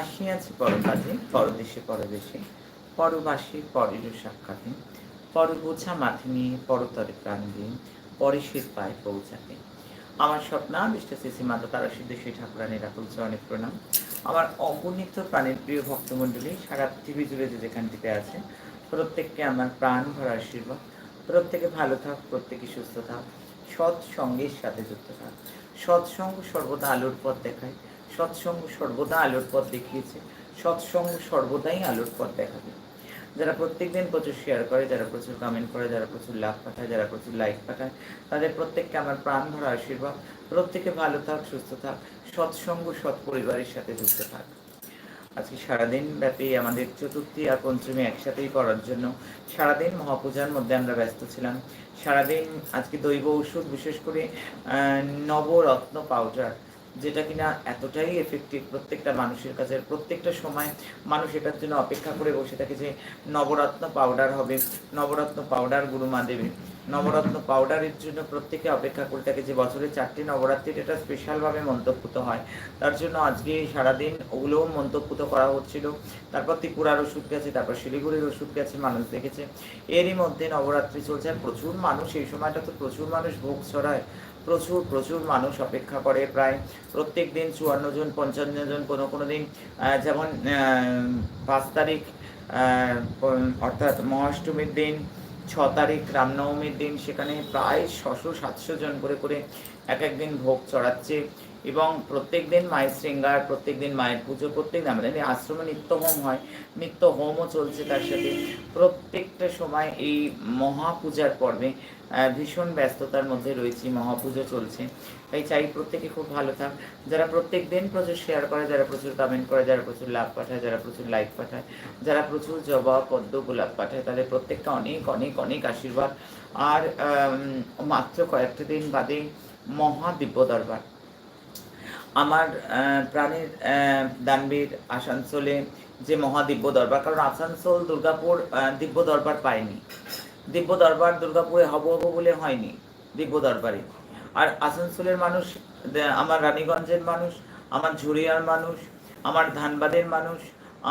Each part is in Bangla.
আসিয়াছি পরকাজে, পরদেশে পরদেশে। পরবাসী পরের সাক্ষাতে। পরবোঝা মাথে নিয়ে পরতরে প্রাণ দিয়ে পরেশের পায়ে পৌঁছাতে। আমার স্বপ্ন স্বপ্নাদিষ্ট শ্রী মাতা তারা সিদ্ধ শ্রী ঠাকুরানের রাখুল অনেক প্রণাম। আমার অগণিত প্রাণের প্রিয় ভক্তমণ্ডলী, সারা পৃথিবী জুড়ে যে যেখানটিতে আছে, প্রত্যেককে আমার প্রাণ ভরা আশীর্বাদ। প্রত্যেকে ভালো থাক, প্রত্যেকে সুস্থ থাক, সৎসঙ্গের সাথে যুক্ত থাক। সৎসঙ্গ সর্বদা আলোর পথ দেখায়। সৎসঙ্গ সর্বদা আলোর পথ দেখিয়েছে, সৎসঙ্গ সর্বদাই আলোর পথ দেখাবে। যারা প্রত্যেকদিন প্রচুর শেয়ার করে, যারা প্রচুর কমেন্ট করে, যারা প্রচুর লাভ পাঠায়, যারা প্রচুর লাইক পাঠায়, তাদের প্রত্যেককে আমার প্রাণ ভরা আশীর্বাদ। প্রত্যেকে ভালো থাক, সুস্থ থাক, সৎসঙ্গ সৎ পরিবারের সাথে যুক্ত থাক। আজকে সারাদিন ব্যাপী আমাদের চতুর্থী আর পঞ্চমী একসাথেই করার জন্য সারাদিন মহাপূজার মধ্যে আমরা ব্যস্ত ছিলাম। সারাদিন আজকে দৈব ঔষধ বিশেষ করে নবরত্ন পাউডার যেটা কিনা এতটাই এফেক্টিভ প্রত্যেকটা মানুষের কাছে, প্রত্যেকটা সময় মানুষ এটার জন্য অপেক্ষা করে বসে থাকে যে নবরত্ন পাউডার হবে, নবরত্ন পাউডার গুরুমা দেবে। নবরত্ন পাউডারের জন্য প্রত্যেকে অপেক্ষা করে থাকে যে বছরে চারটি নবরাত্রির এটা স্পেশালভাবে মন্তব্যত হয়। তার জন্য আজকে সারাদিন ওগুলোও মন্তব্যত করা হচ্ছিল। তারপর ত্রিপুরার ওষুধ গেছে, তারপর শিলিগুড়ির ওষুধ গেছে, মানুষ দেখেছে। এরই মধ্যে নবরাত্রি চলছে। প্রচুর মানুষ, এই সময়টা তো প্রচুর মানুষ ভোগ ছড়ায়। প্রচুর প্রচুর মানুষ অপেক্ষা করে প্রায় প্রত্যেক দিন চুয়ান্ন জন, পঞ্চান্ন জন কোনো কোনো দিন যেমন পাঁচ তারিখ অর্থাৎ মহাষ্টমীর দিন, ছ তারিখ রামনবমীর দিন, সেখানে প্রায় ছশো, সাতশো জন করে করে এক একদিন ভোগ চড়াচ্ছে। এবং প্রত্যেক দিন মায়ের শৃঙ্গার, প্রত্যেক দিন মায়ের পুজো, প্রত্যেক দিন আমাদের আশ্রমে নিত্য হোম হয়, নিত্য হোমও চলছে তার সাথে। প্রত্যেকটা সময় এই মহাপূজার পর্বে ভীষণ ব্যস্ততার মধ্যে রয়েছি, মহাপুজো চলছে। তাই চাই প্রত্যেকে খুব ভালো থাক। যারা প্রত্যেক দিন প্রচুর শেয়ার করে, যারা প্রচুর কমেন্ট করে, যারা প্রচুর লাভ পাঠায়, যারা প্রচুর লাইক পাঠায়, যারা প্রচুর জবা, পদ্ম, গোলাপ পাঠায়, তাদের প্রত্যেকটা অনেক অনেক অনেক আশীর্বাদ। আর মাত্র কয়েকটা দিন বাদে মহাদিব্য দরবার। আমার প্রাণের দানবীর আসানসোলে যে মহাদিব্য দরবার, কারণ আসানসোল, দুর্গাপুর দিব্য দরবার পায়নি। দিব্য দরবার দুর্গাপুরে হব হব বলে হয়নি দিব্য দরবারে। আর আসানসোলের মানুষ আমার রানীগঞ্জের মানুষ, আমার ঝুড়িয়ার মানুষ, আমার ধানবাদের মানুষ,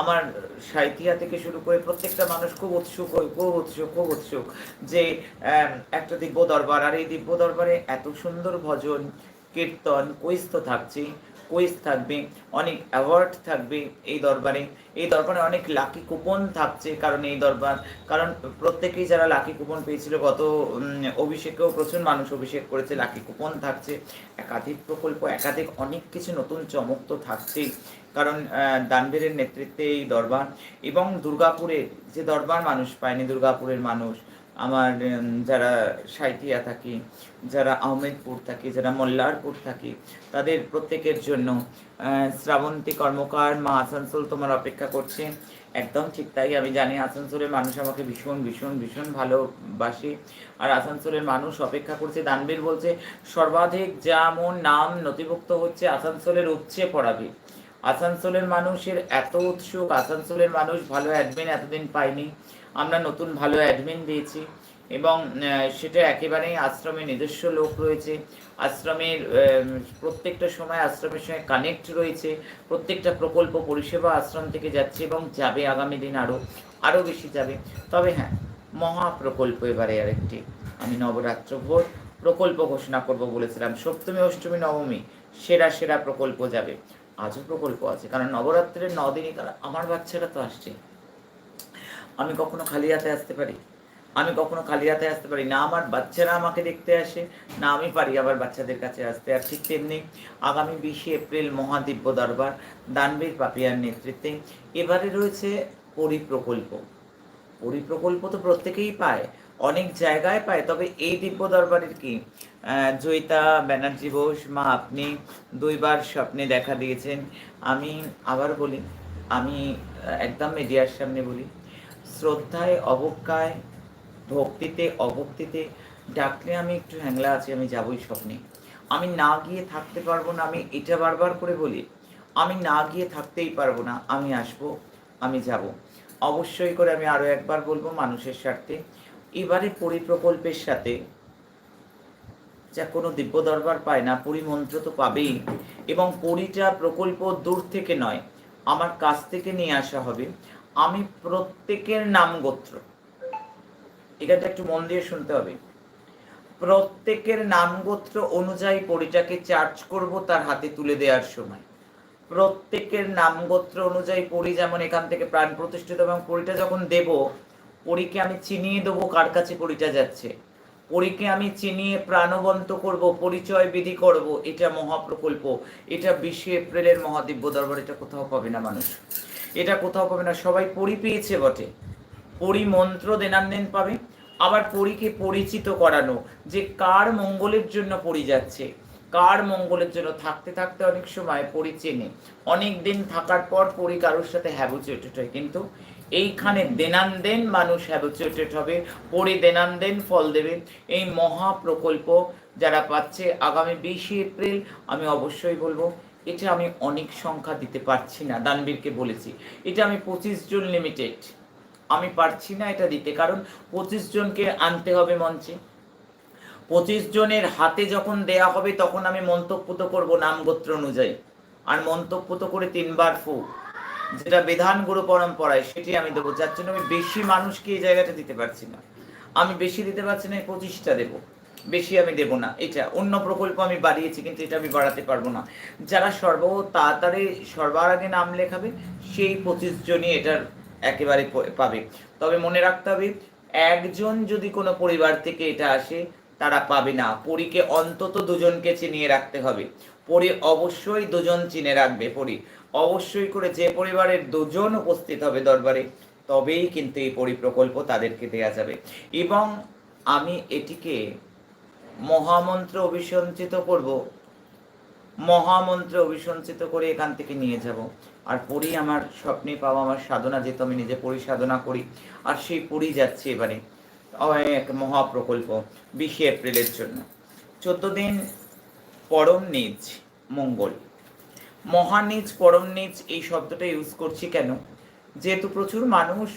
আমার সাঁইথিয়া থেকে শুরু করে প্রত্যেকটা মানুষ খুব উৎসুক হয় খুব উৎসুক খুব উৎসুক যে একটা দিব্য দরবার। আর এই দিব্য দরবারে এত সুন্দর ভজন কীর্তন, কুইজ তো থাকছে কুইজ থাকবে, অনেক অ্যাওয়ার্ড থাকবে এই দরবারে। এই দরবারে অনেক লাকি কুপন থাকছে কারণ এই দরবার, কারণ প্রত্যেকেই যারা লাকি কুপন পেয়েছিল গত অভিষেকেও প্রচুর মানুষ অভিষেক করেছে লাকি কুপন থাকছে। একাধিক প্রকল্প, একাধিক অনেক কিছু নতুন চমক তো থাকছেই, কারণ দানবীরের নেতৃত্বে এই দরবার। এবং দুর্গাপুরের যে দরবার মানুষ পায়নি, দুর্গাপুরের মানুষ আমার যারা সাঁইথিয়া থাকি, যারা আহমেদপুর থাকি, যারা মল্লারপুর থাকি, তাদের প্রত্যেকের জন্য শ্রাবন্তী কর্মকার মা আসানসোল তোমার অপেক্ষা করছে। একদম ঠিক তাই, আমি জানি আসানসোলের মানুষ আমাকে ভীষণ ভীষণ ভীষণ ভালোবাসে। আর আসানসোলের মানুষ অপেক্ষা করছে। দানবীর বলছে, সর্বাধিক যেমন নাম নথিভুক্ত হচ্ছে, আসানসোলের উপচে পড়াবে। আসানসোলের মানুষের এত উৎসুক, আসানসোলের মানুষ ভালো অ্যাডমিন এতদিন পায়নি। আমরা নতুন ভালো অ্যাডমিন দিয়েছি এবং সেটা একেবারেই আশ্রমে নিজস্ব লোক রয়েছে। আশ্রমের প্রত্যেকটা সময় আশ্রমের সঙ্গে কানেক্ট রয়েছে। প্রত্যেকটা প্রকল্প পরিষেবা আশ্রম থেকে যাচ্ছে এবং যাবে আগামী দিন আরও আরও বেশি যাবে। তবে হ্যাঁ মহা প্রকল্প এবারে আরেকটি। আমি নবরাত্র ভোর প্রকল্প ঘোষণা করব বলেছিলাম। সপ্তমী, অষ্টমী, নবমী, সেরা সেরা প্রকল্প যাবে। আজও প্রকল্প আছে, কারণ নবরাত্রের নদিনই তারা, আমার বাচ্চারা তো আসছে। আমি কখনো খালি হাতে আসতে পারি? আমি কখনো খালি হাতে আসতে পারি? না আমার বাচ্চারা আমাকে দেখতে আসে, না আমি পারি আবার বাচ্চাদের কাছে আসতে। আর ঠিক তেমনি আগামী বিশে এপ্রিল মহাদিব্য দরবার, দানবীর পাপিয়ার নেতৃত্বে এবারে রয়েছে পরিপ্রকল্প। পরিপ্রকল্প তো প্রত্যেকেই পায়, অনেক জায়গায় পায়। তবে এই দিব্য দরবারের কি? জয়িতা ব্যানার্জি বোস, মা আপনি দুইবার স্বপ্নে দেখা দিয়েছেন। আমি আবার বলি, আমি একদম মিডিয়ার সামনে বলি শ্রদ্ধায়, অবজ্ঞায়, ভক্তিতে, অভক্তিতে, ডাকলে আমি একটু হ্যাংলা আছি, আমি যাবই স্বপ্নে। আমি না গিয়ে থাকতে পারব না, আমি এটা বারবার করে বলি, আমি না গিয়ে থাকতেই পারব না, আমি আসব, আমি যাব। অবশ্যই করে আমি আরও একবার বলব মানুষের স্বার্থে। এবারে পরিপ্রকল্পের সাথে যা কোনো দিব্য দরবার পায় না পরিমন্ত্র তো পাবেই। এবং পরিটা প্রকল্প দূর থেকে নয়, আমার কাছ থেকে নিয়ে আসা হবে। আমি প্রত্যেকের নাম গোত্র। এটা একটু মন দিয়ে শুনতে হবে। প্রত্যেকের নাম গোত্র অনুযায়ী পরিটাকে চার্জ করব তার হাতে তুলে দেওয়ার সময়। প্রত্যেকের নাম গোত্র অনুযায়ী পরি যেমন এখান থেকে প্রাণ প্রতিষ্ঠিত এবং পরিটা যখন দেব, পরীকে আমি চিনিয়ে দেবো কার কাছে পরিটা যাচ্ছে। পরীকে আমি চিনিয়ে প্রাণবন্ত করব, পরিচয় বিধি করব, এটা মহাপ্রকল্প। এটা বিশে এপ্রিলের মহাদিব্য দরবার এটা কোথাও পাবে না মানুষ। এটা কোথাও পাবে না। সবাই পরি পেয়েছে বটে। পরি মন্ত্র দেনান্দেন পাবে। আবার পরীকে পরিচিত করানো, যে কার মঙ্গলের জন্য পরি যাচ্ছে। কার মঙ্গলের জন্য? থাকতে থাকতে অনেক সময় পরি চেনে। অনেক দিন থাকার পর পরি কারোর সাথে হ্যাবুচেটেড হয়। কিন্তু এইখানে দেনান্দেন মানুষ হ্যাবুচেটেড হবে। পরি দেনান্দেন ফল দেবে। এই মহা প্রকল্প যারা পাচ্ছে, আগামী বিশে এপ্রিল আমি অবশ্যই বলব এটা আমি অনেক সংখ্যা দিতে পারছি না, দানবীরকে বলেছি। এটা আমি পঁচিশ জন লিমিটেড আমি পারছি না এটা দিতে, কারণ পঁচিশ জনকে আনতে হবে মঞ্চে। পঁচিশ জনের হাতে যখন দেয়া হবে, তখন আমি মন্তব্য তো করব নাম গোত্র অনুযায়ী। আর মন্তব্য তো করে তিনবার ফু। যেটা বিধান গুরু পরম্পরায় সেটি আমি দেবো। যার জন্য আমি বেশি মানুষকে এই জায়গাটা দিতে পারছি না। আমি বেশি দিতে পারছি না, এই পঁচিশটা দেবো। বেশি আমি দেব না। এটা অন্য প্রকল্প আমি বাড়িয়েছি, কিন্তু এটা আমি বাড়াতে পারব না। যারা সর্ব তাড়াতাড়ি সর্বার আগে নাম লেখাবে, সেই পঁচিশ জনই এটার একেবারে পাবে। তবে মনে রাখতে হবে, একজন যদি কোনো পরিবার থেকে এটা আসে, তারা পাবে না। পরীকে অন্তত দুজনকে চিনিয়ে রাখতে হবে। পরি অবশ্যই দুজন চিনে রাখবে পরি। অবশ্যই করে যে পরিবারের দুজন উপস্থিত হবে দরবারে, তবেই কিন্তু এই পরিপ্রকল্প তাদেরকে দেয়া যাবে। এবং আমি এটিকে মহামন্ত্র অভিসঞ্চিত করব। মহামন্ত্র অভিসঞ্চিত করে এখান থেকে নিয়ে যাব। আর পুরী আমার স্বপ্নে পাওয়া আমার সাধনা যেহেতু আমি নিজে পড়ি সাধনা করি, আর সেই পুরী যাচ্ছে এবারে। এক মহাপ্রকল্প বিশে এপ্রিলের জন্য। চোদ্দ দিন পরম নিজ, মঙ্গল। মহানিজ পরম নিজ এই শব্দটা ইউজ করছি কেন? যেহেতু প্রচুর মানুষ,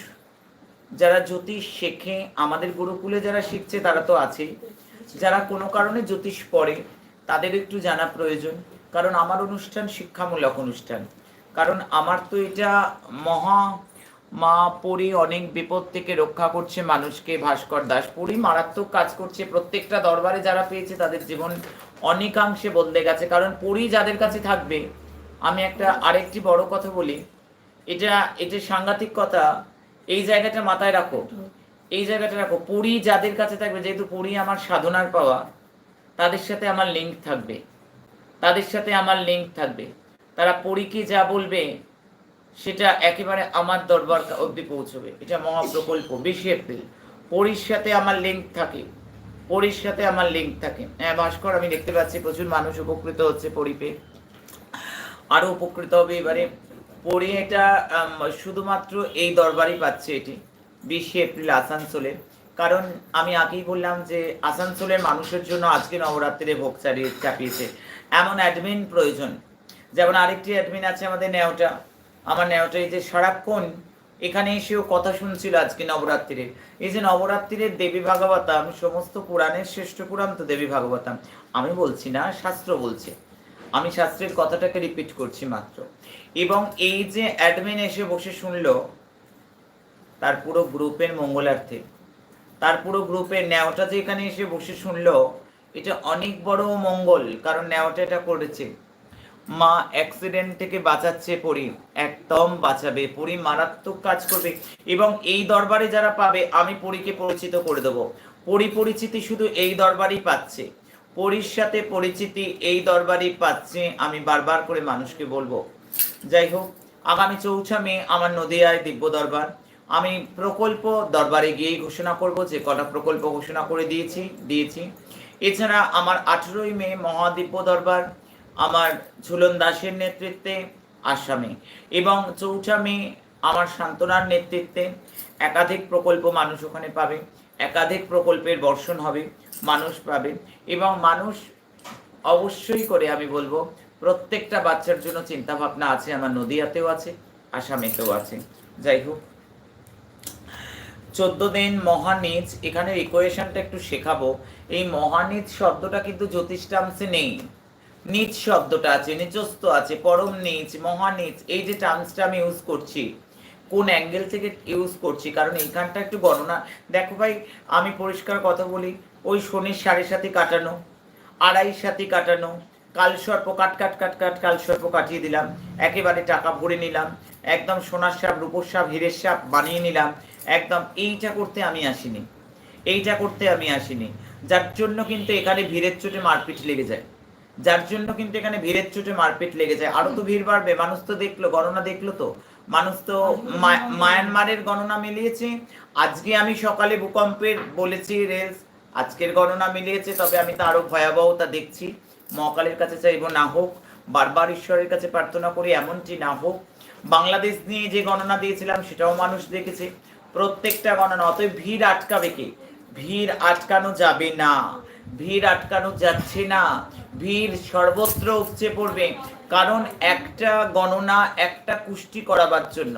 যারা জ্যোতিষ শেখে, আমাদের গুরুকুলে যারা শিখছে তারা তো আছেই। যারা কোনো কারণে জ্যোতিষ পড়ে, তাদের একটু জানা প্রয়োজন। কারণ আমার অনুষ্ঠান শিক্ষামূলক অনুষ্ঠান। কারণ আমার তো এটা মহা, মা পরি অনেক বিপদ থেকে রক্ষা করছে মানুষকে, ভাস্কর দাস পরি মারাত্মক কাজ করছে। প্রত্যেকটা দরবারে যারা পেয়েছে, তাদের জীবন অনেকাংশে বদলে গেছে। কারণ পরি যাদের কাছে থাকবে, আমি একটা আরেকটি বড় কথা বলি। এটা এটা সাংঘাতিক কথা। এই জায়গাটা মাথায় রাখো। এই জায়গাটা রাখো। পুরী যাদের কাছে থাকবে, যেহেতু পুরী আমার সাধনার পাওয়া, তাদের সাথে আমার লিঙ্ক থাকবে। তাদের সাথে আমার লিঙ্ক থাকবে। তারা পরীকে যা বলবে, সেটা একেবারে আমার দরবার অবধি পৌঁছবে। এটা মহাপ্রকল্প, বিশে এপ্রিল। পরীর সাথে আমার লিঙ্ক থাকে। পরীর সাথে আমার লিঙ্ক থাকে। হ্যাঁ ভাস্কর, আমি দেখতে পাচ্ছি প্রচুর মানুষ উপকৃত হচ্ছে পরিপে আরও উপকৃত হবে এবারে। পরে এটা শুধুমাত্র এই দরবারই পাচ্ছে এটি। বিশে এপ্রিল আসানসোলে। কারণ আমি আগেই বললাম যে আসানসোলের মানুষের জন্য আজকে নবরাত্রিরে ভোগ চালিয়ে চাপিয়েছে। এমন অ্যাডমিন প্রয়োজন। যেমন আরেকটি অ্যাডমিন আছে আমাদের নেওটা। আমার নেওটা এই যে সারাক্ষণ এখানে এসেও কথা শুনছিল আজকে নবরাত্রিরে। এই যে নবরাত্রির দেবী ভাগবতাম, সমস্ত পুরাণের শ্রেষ্ঠ পুরাণ তো দেবী ভাগবতাম। আমি বলছি না, শাস্ত্র বলছে। আমি শাস্ত্রের কথাটাকে রিপিট করছি মাত্র। এবং এই যে অ্যাডমিন এসে বসে শুনলো তার পুরো গ্রুপের মঙ্গলার্থে। তার পুরো গ্রুপের ন্যাওটা যে এখানে এসে বসে শুনলো, এটা অনেক বড় মঙ্গল, কারণ ন্যাওটা এটা করেছে। মা অ্যাক্সিডেন্ট থেকে বাঁচাচ্ছে পরি, একদম বাঁচাবে। পরি মারাত্মক কাজ করবে এবং এই দরবারে যারা পাবে, আমি পরীকে পরিচিত করে দেবো। পরি পরিচিতি শুধু এই দরবারই পাচ্ছে। পরির সাথে পরিচিতি এই দরবারই পাচ্ছে, আমি বারবার করে মানুষকে বলব। যাই হোক, আগামী চৌঠা মে আমার নদিয়ায় দিব্য দরবার। আমি প্রকল্প দরবারে গিয়েই ঘোষণা করব, যে কটা প্রকল্প ঘোষণা করে দিয়েছি দিয়েছি। এছাড়া আমার আঠেরোই মে মহাদিব্য দরবার, আমার ঝুলন দাসের নেতৃত্বে আসামে এবং চৌঠা মে আমার সান্ত্বনার নেতৃত্বে একাধিক প্রকল্প মানুষ ওখানে পাবে, একাধিক প্রকল্পের বর্ষণ হবে, মানুষ পাবে এবং মানুষ অবশ্যই করে, আমি বলব, প্রত্যেকটা বাচ্চার জন্য চিন্তা ভাবনা আছে, আমার নদিয়াতেও আছে, আসামেতেও আছে। যাই হোক চোদ্দ দিন মহানিজ এখানে ইকুয়েশনটা একটু শেখাবো। এই মহানিজ শব্দটা কিন্তু জ্যোতিষ টার্মসে নেই। নিচ শব্দটা আছে নিচস্থ আছে, পরম নিচ, মহানিচ, এই যে টার্মসটা আমি ইউজ করছি, কোন অ্যাঙ্গেল থেকে ইউজ করছি, কারণ এইখানটা একটু গণনা, দেখো ভাই, আমি পরিষ্কার কথা বলি, ওই শনির সাড়ে সাথে কাটানো, আড়াই সাথে কাটানো, কাল সর্প কাট কাট কাট কাট, কাল সর্প কাটিয়ে দিলাম, একেবারে টাকা ভরে নিলাম, একদম সোনার সাপ, রূপোর সাপ, হীরের সাপ বানিয়ে নিলাম একদম এইটা করতে আমি আসিনি। এইটা করতে আমি আসিনি। যার জন্য কিন্তু এখানে ভিড়ের চোটে মারপিট লেগে যায়। যার জন্য কিন্তু এখানে ভিড়ের চোটে মারপিট লেগে যায়। আরও তো ভিড় বাড়বে। মানুষ তো দেখল, গণনা দেখল তো। মানুষ তো মায়ানমারের গণনা মিলিয়েছে। আজকে আমি সকালে ভূকম্পের বলেছি রেলস, আজকের গণনা মিলিয়েছে, তবে আমি তো আরও ভয়াবহতা দেখছি। মহাকালের কাছে চাইব না হোক, বারবার ঈশ্বরের কাছে প্রার্থনা করি এমনটি না হোক। বাংলাদেশ নিয়ে যে গণনা দিয়েছিলাম, সেটাও মানুষ দেখেছে। প্রত্যেকটা গণনা, অতএব ভিড় আটকাবে কে? ভিড় আটকানো যাবে না। ভিড় আটকানো যাচ্ছে না। ভিড় সর্বত্র উপচে পড়বে। কারণ একটা গণনা, একটা কুষ্টি করাবার জন্য।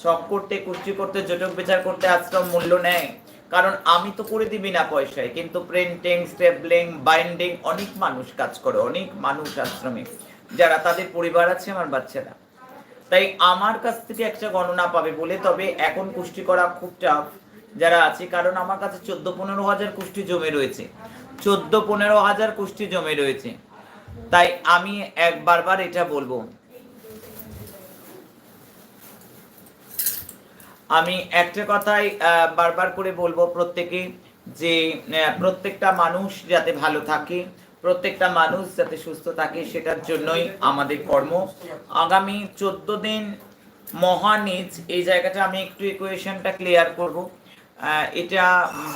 ছক করতে, কুষ্টি করতে, জটক বিচার করতে আশ্রম মূল্য নেয়। কারণ আমি তো করে দিবি না পয়সায়, কিন্তু প্রিন্টিং স্টেপলিং বাইন্ডিং অনেক মানুষ কাজ করে, অনেক মানুষ আশ্রমে। যারা তাদের পরিবার আছে আমার বাচ্চারা। তাই আমার কাছ থেকে একটা গণনা পাবে, বলে তবে এখন কুষ্টি করা খুব টাফ যারা আছে, কারণ আমার কাছে চোদ্দ পনেরো হাজার কুষ্টি জমে রয়েছে। চোদ্দ পনেরো হাজার কুষ্টি জমে রয়েছে। তাই আমি এক বারবার এটা বলব। আমি একটা কথাই বারবার করে বলব প্রত্যেকে যে প্রত্যেকটা মানুষ যাতে ভালো থাকে প্রত্যেকটা মানুষ যাতে সুস্থ থাকে সেটার জন্যই আমাদের কর্ম। আগামী চোদ্দ দিন মহানিজ, এই জায়গাটা আমি একটু ইকুয়েশনটা ক্লিয়ার করব। এটা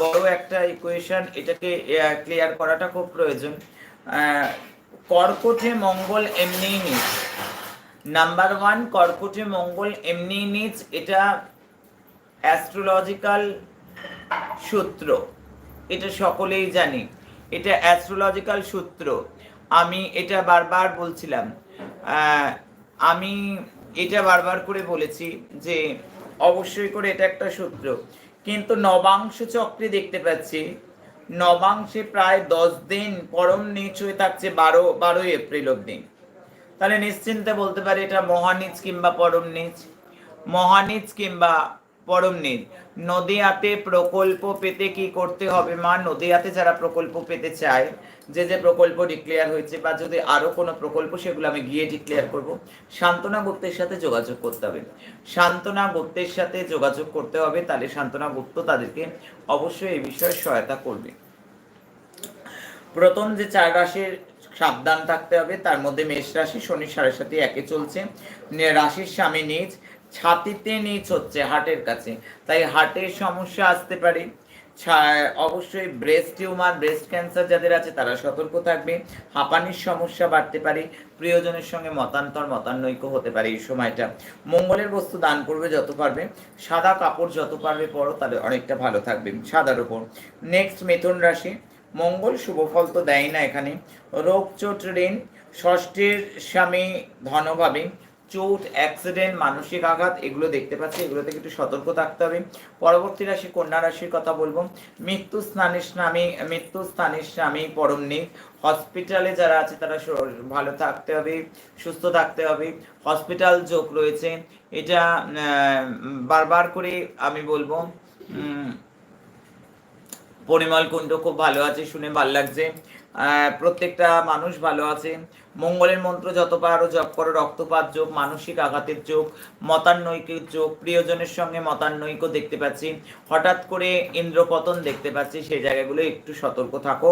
বড় একটা ইকুয়েশন এটাকে ক্লিয়ার করাটা খুব প্রয়োজন। কর্কটে মঙ্গল এমনিই নিচ নাম্বার ওয়ান কর্কটে মঙ্গল এমনি নিচ এটা অ্যাস্ট্রোলজিক্যাল সূত্র। এটা সকলেই জানি। এটা অ্যাস্ট্রোলজিক্যাল সূত্র। আমি এটা বারবার বলছিলাম। আমি এটা বারবার করে বলেছি যে অবশ্যই করে এটা একটা সূত্র। কিন্তু নবাংশ চক্রে দেখতে পাচ্ছি, নবাংশে প্রায় দশ দিন পরম নিচ হয়ে থাকছে বারো বারোই এপ্রিল অব্দি তাহলে নিশ্চিন্তে বলতে পারি এটা মহানিচ কিংবা পরম নিচ। মহানিচ কিংবা পরম নিচ নদীয়াতে প্রকল্প পেতে কি করতে হবে? মা, নদীয়াতে যারা প্রকল্প পেতে চায়, যে যে প্রকল্প ডিক্লেয়ার হয়েছে বা যদি আরও কোনো প্রকল্প, সেগুলো আমি গিয়ে ডিক্লেয়ার করব। শান্তনা গুপ্তের সাথে যোগাযোগ করতে হবে। শান্তনা গুপ্তের সাথে যোগাযোগ করতে হবে, তাহলে শান্তনা গুপ্ত তাদেরকে অবশ্যই এই বিষয়ে সহায়তা করবে। প্রথম যে চার রাশির সাবধান থাকতে হবে, তার মধ্যে মেষ রাশি শনি সাড়ে সাথে একে চলছে। রাশির স্বামী নিচ ছাতিতে নিচ হচ্ছে হার্টের কাছে। তাই হার্টের সমস্যা আসতে পারে। অবশ্যই ব্রেস্ট টিউমার ব্রেস্ট ক্যান্সার যাদের আছে তারা সতর্ক থাকবে। হাঁপানির সমস্যা বাড়তে পারে। প্রিয়জনের সঙ্গে মতান্তর, মতানৈক্য হতে পারে এই সময়টা। মঙ্গলের বস্তু দান করবে যত পারবে। সাদা কাপড় যত পারবে পরো, তাহলে অনেকটা ভালো থাকবে সাদার উপর। নেক্সট মিথুন রাশি। মঙ্গল শুভ ফল তো দেয় না এখানে। রোগ চোট ঋণ, ষষ্ঠীর স্বামী ধনভাবে। চোট অ্যাক্সিডেন্ট মানসিক আঘাত, এগুলো দেখতে পাচ্ছি। এগুলো থেকে একটু সতর্ক থাকতে হবে। পরবর্তী রাশি কন্যা রাশির কথা বলব। মৃত্যু স্নানের স্বামী, মৃত্যু স্বামী, পরম নেই হসপিটালে যারা আছে, তারা ভালো থাকতে হবে, সুস্থ থাকতে হবে। হসপিটাল যোগ রয়েছে। এটা বারবার করে আমি বলব পরিমল কুণ্ড খুব ভালো আছে, শুনে ভালো লাগছে। প্রত্যেকটা মানুষ ভালো আছে। মঙ্গলের মন্ত্র যত পারো জপ করো, রক্তপাত যোগ, মানসিক আঘাতের যোগ, মতান্নৈকের যোগ, প্রিয়জনের সঙ্গে মতান্নৈক্য দেখতে পাচ্ছি। হঠাৎ করে ইন্দ্রপতন দেখতে পাচ্ছি, সেই জায়গাগুলো একটু সতর্ক থাকো।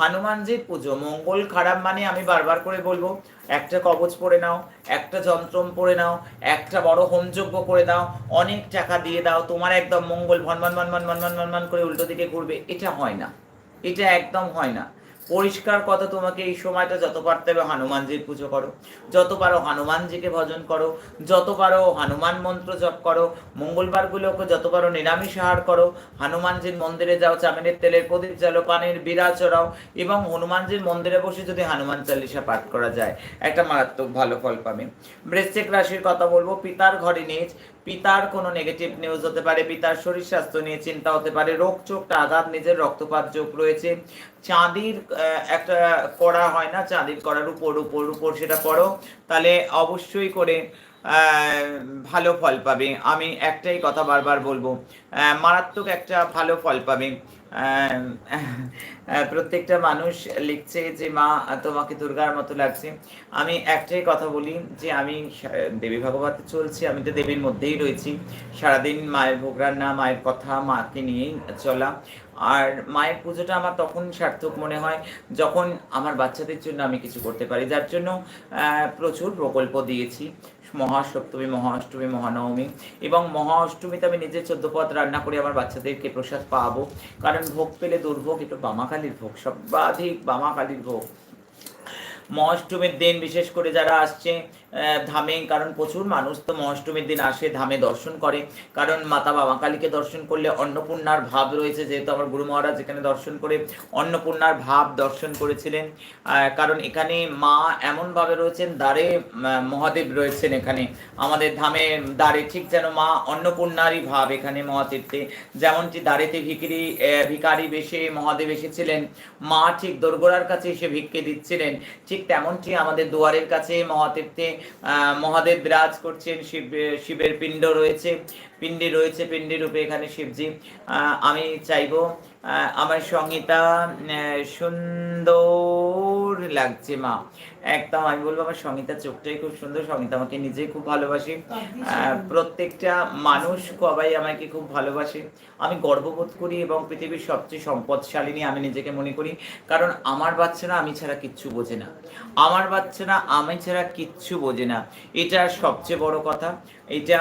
হনুমানজির পুজো, মঙ্গল খারাপ মানে আমি বারবার করে বলব, একটা কবচ পরে নাও, একটা যন্ত্রম পরে নাও, একটা বড় হোমযজ্ঞ করে দাও, অনেক টাকা দিয়ে দাও, তোমার একদম মঙ্গল ভনমান ভনমান ভনমান ভনমান করে উল্টো দিকে ঘুরবে, এটা হয় না। এটা একদম হয় না। পরিষ্কার কথা তোমাকে এই সময়টা যত পারতে হবে হনুমানজির পুজো করো। যত পারো হনুমানজিকে ভজন করো। যত পারো হনুমান মন্ত্র জপ করো। মঙ্গলবারগুলোকে যত পারো নিরামিষ আহার করো। হনুমানজির মন্দিরে যাও, চামেনের তেলের প্রদীপ জ্বালো, পানির বিড়া চড়াও এবং হনুমানজির মন্দিরে বসে যদি হনুমান চালিশা পাঠ করা যায়, একটা মারাত্মক ভালো ফল পাবে। বৃশ্চিক রাশির কথা বলব, পিতার ঘরে নিজ পিতার কোনো নেগেটিভ নিউজ হতে পারে, পিতার শরীর স্বাস্থ্য নিয়ে চিন্তা হতে পারে, রোগ চোখটা আঘাত, নিজের রক্তপাত যোগ রয়েছে। চাঁদির একটা করা হয় না, চাঁদির করার উপর উপর উপর সেটা করো, তাহলে অবশ্যই করে ভালো ফল পাবে। আমি একটাই কথা বারবার বলব মারাত্মক একটা ভালো ফল পাবে। প্রত্যেকটা মানুষ লিখছে যে, মা, তোমাকে দুর্গার মতো লাগছে। আমি একটাই কথা বলি যে, আমি দেবী ভাগবতে চলছি, আমি তো দেবীর মধ্যেই রয়েছি। সারাদিন মায়ের ভোগ রান্না মায়ের কথা, মাকে নিয়েই চলা। আর মায়ের পুজোটা আমার তখন সার্থক মনে হয়, যখন আমার বাচ্চাদের জন্য আমি কিছু করতে পারি। যার জন্য প্রচুর প্রকল্প দিয়েছি। মহাসপ্তমী, মহাষ্টমী, মহানবমী এবং মহাষ্টমীতে আমি নিজের চোদ্দ পদ রান্না করে, আমার বাচ্চাদেরকে প্রসাদ পাবো। কারণ ভোগ পেলে দুর্ভোগ এটা বামাকালীর ভোগ, সর্বাধিক বামাকালীর ভোগ। মহাষ্টমীর দিন বিশেষ করে যারা আসছে ধামে, কারণ প্রচুর মানুষ তো মহাষ্টমীর দিন আসে, ধামে দর্শন করে। কারণ মাতা বাবা কালীকে দর্শন করলে অন্নপূর্ণার ভাব রয়েছে, যেহেতু আমার গুরু মহারাজ এখানে দর্শন করে অন্নপূর্ণার ভাব দর্শন করেছিলেন। কারণ এখানে মা এমনভাবে রয়েছেন, দ্বারে মহাদেব রয়েছেন এখানে। আমাদের ধামে, দ্বারে ঠিক যেন মা অন্নপূর্ণারই ভাব এখানে মহাতীর্থে। যেমনটি দ্বারেতে ভিকিরি ভিকারি বেশে মহাদেব এসেছিলেন, মা ঠিক দোরগোড়ার কাছে এসে ভিক্ষে দিচ্ছিলেন, ঠিক তেমনটি আমাদের দুয়ারের কাছে মহাতীর্থে মহাদেব বিরাজ করছেন, শিব, শিবের পিণ্ড রয়েছে, পিণ্ডি রয়েছে, পিণ্ডি রূপে এখানে শিবজি। আমি চাইব আমার আহ, সুন্দর লাগছে মা। একদম আমি বলব আমার সংহিতা চোখটাই খুব সুন্দর। সংহিতা আমাকে নিজেই খুব ভালোবাসি। প্রত্যেকটা মানুষ সবাই আমাকে খুব ভালোবাসে। আমি গর্ববোধ করি এবং পৃথিবীর সবচেয়ে সম্পদশালিনী আমি নিজেকে মনে করি। কারণ আমার বাচ্চারা আমি ছাড়া কিচ্ছু বোঝে না। আমার বাচ্চারা আমি ছাড়া কিচ্ছু বোঝে না। এটা সবচেয়ে বড় কথা। এটা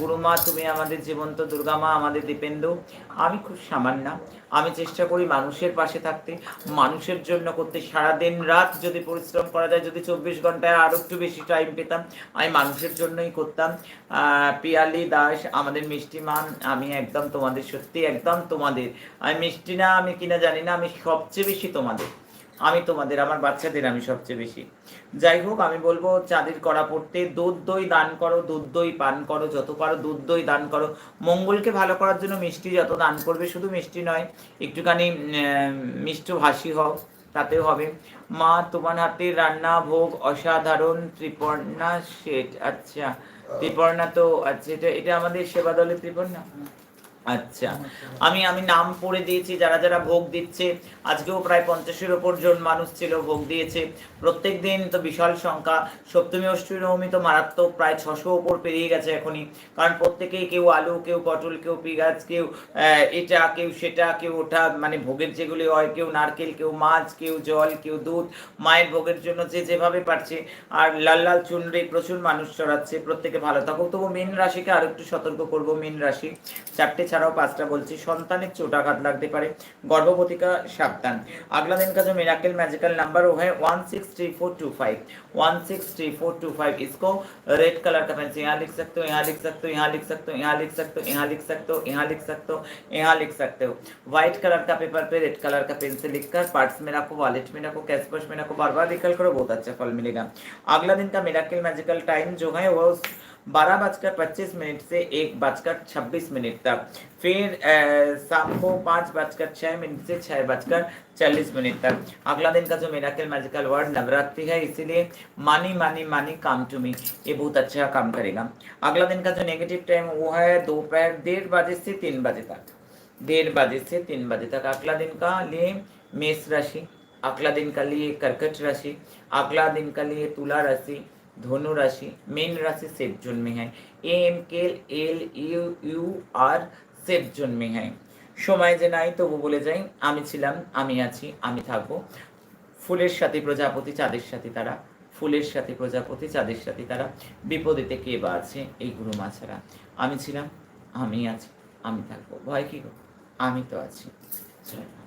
গুরুমা, তুমি আমাদের জীবন্ত দুর্গা মা, আমাদের দীপেন্দু, আমি খুব সামান্য। আমি চেষ্টা করি মানুষের পাশে থাকতে। মানুষের জন্য করতে সারা দিন রাত যদি পরিশ্রম করা যায়, যদি চব্বিশ ঘন্টায় আরও একটু বেশি টাইম পেতাম, আমি মানুষের জন্যই করতাম। পিয়ালি দাস, আমাদের মিষ্টি মান, আমি একদম তোমাদের, সত্যি একদম তোমাদের। আমি মিষ্টি না, আমি কিনা জানি না, আমি সবচেয়ে বেশি তোমাদের। আমি তোমাদের, আমার বাচ্চাদের আমি সবচেয়ে বেশি। যাই হোক, আমি বলব চাঁদের কড়া পড়তে, দুধ দই দান করো, দুধ দই পান করো, যত পারো দুধ দই দান করো। মঙ্গলকে ভালো করার জন্য মিষ্টি যত দান করবে, শুধু মিষ্টি নয়, একটুখানি মিষ্ট ভাসি হও, তাতেও হবে। মা, তোমার হাতে রান্না, ভোগ, অসাধারণ ত্রিপর্ণা শেঠ আচ্ছা ত্রিপর্ণা তো আচ্ছা এটা এটা আমাদের সেবা দলের ত্রিপর্ণা? আচ্ছা। আমি আমি নাম পড়ে দিয়েছি, যারা যারা ভোগ দিচ্ছে। আজকেও প্রায় পঞ্চাশের ওপর জন মানুষ ছিল, ভোগ দিয়েছে। প্রত্যেক দিন তো বিশাল সংখ্যা। সপ্তমী, অষ্টমী, নবমী তো মারাত্মক প্রায় ছশো ওপর পেরিয়ে গেছে এখনই। কারণ প্রত্যেকেই কেউ আলু, কেউ পটল, কেউ পেঁয়াজ, কেউ এটা, কেউ সেটা, কেউ ওটা মানে ভোগের যেগুলি হয়, কেউ নারকেল, কেউ মাছ, কেউ জল, কেউ দুধ, মায়ের ভোগের জন্য যে যেভাবে পারছে। আর লাল লাল চুনরি প্রচুর মানুষ চড়াচ্ছে, প্রত্যেকে ভালো থাকুক। তবু মীন রাশিকে আর একটু সতর্ক করব, মীন রাশি। চারটে ছাড়াও পাঁচটা বলছি সন্তানের চোটাঘাত লাগতে পারে গর্ভবতীকা সাবধান अगला दिन का जो मिराकल मैजिकल नंबर वो है one six three four two five one six three four two five इसको रेड कलर का पेन से यहाँ लिख सकते हो यहाँ लिख सकते हो यहाँ लिख सकते हो यहाँ लिख सकते हो यहाँ लिख सकते हो यहाँ लिख सकते हो यहाँ लिख सकते हो व्हाइट कलर का पेपर पे रेड कलर का पेन से लिखकर पार्ट्स में रखो वॉलेट में रखो कैश पर्स में रखो बार बार रिकल करो बहुत अच्छा फल मिलेगा अगला दिन का मिराकल मैजिकल टाइम जो है वो बारह बजकर पच्चीस मिनट से एक बजकर छब्बीस मिनट तक। फिर शाम को पाँच बजकर छः मिनट से छः बजकर चालीस मिनट तक। अगला दिन का जो मेराकल मैजिकल वर्ड नवरात्रि है, इसीलिए मानी मानी मानी काम टू मी ये बहुत अच्छा काम करेगा। अगला दिन का जो नेगेटिव टाइम वो है दोपहर डेढ़ बजे से तीन बजे तक। डेढ़ बजे से तीन बजे तक। अगला दिन का लिए मेष राशि। अगला दिन का लिए कर्कट राशि। अगला दिन का लिए तुला राशि। धनु राशि मेन राशि सेफ जोन में है A M K L U U R safe zone में है সময় যে নাই তবু বলে যাই আমি ছিলাম আমি আছি আমি থাকবো ফুলের সাথে প্রজাপতি চাঁদের সাথে তারা ফুলের সাথে প্রজাপতি চাঁদের সাথে তারা বিপদেতে কে বা আছে এই গুরু মা ছাড়া আমি ছিলাম আমি আছি আমি থাকবো ভয় কি গো আমি তো আছি জয় মা।